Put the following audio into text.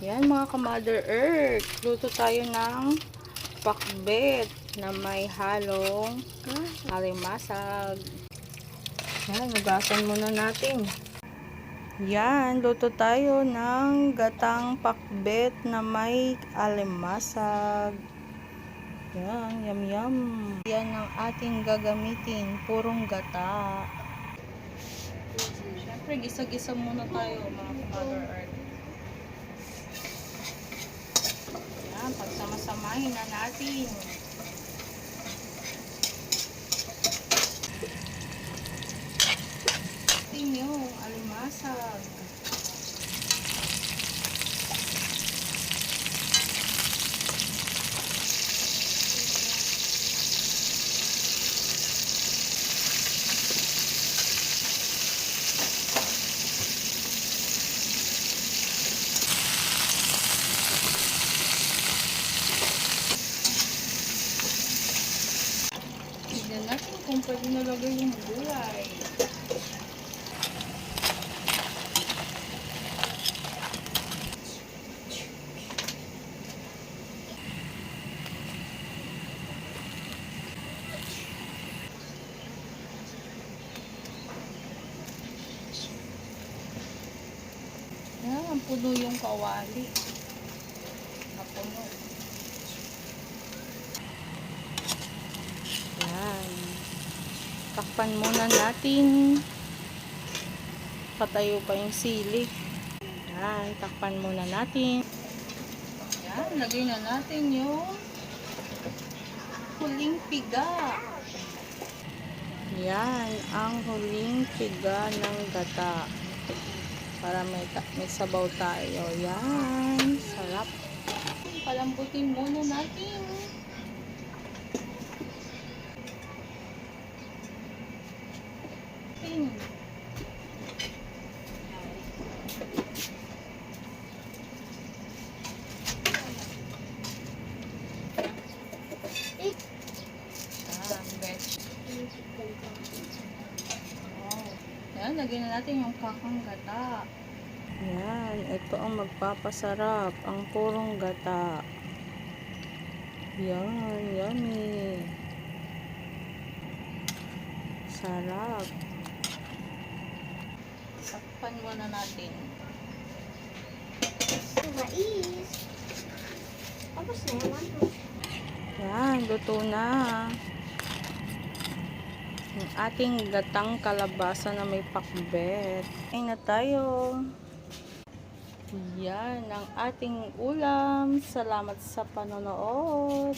Yan mga ka-Mother Earth. Luto tayo ng pakbet na may halong alimasag. Yan, hugasan muna natin. Yan, luto tayo ng gatang pakbet na may alimasag. Yan, yum yum. Yan ang ating gagamitin, purong gata. Siyempre, gisa-gisa muna tayo mga ka-Mother Earth. Yan, pagsama-samahin na natin. Natin yung alimasag. Tignan natin kung pwede nalagay yung gulay. Yan, puno yung kawali. Napuno. Yan. Takpan muna natin. Patayo pa yung sili. Yan, takpan muna natin. Yan, lagay na natin yung huling piga. Yan, ang huling piga ng gata. Para may, may sabaw tayo. Yan, sarap. Palambutin muna natin. Pin. Ah, veg. Wow. Yan, lagyan na natin yung kakang gata. Yan, ito ang magpapasarap. Ang purong gata. Yan, yummy. Sarap. Sakpan muna natin. Mais. Tapos na naman. Yan, luto na. Ang ating gatang kalabasa na may pakbet. Ay na tayo. Yan ang ating ulam. Salamat sa panonood.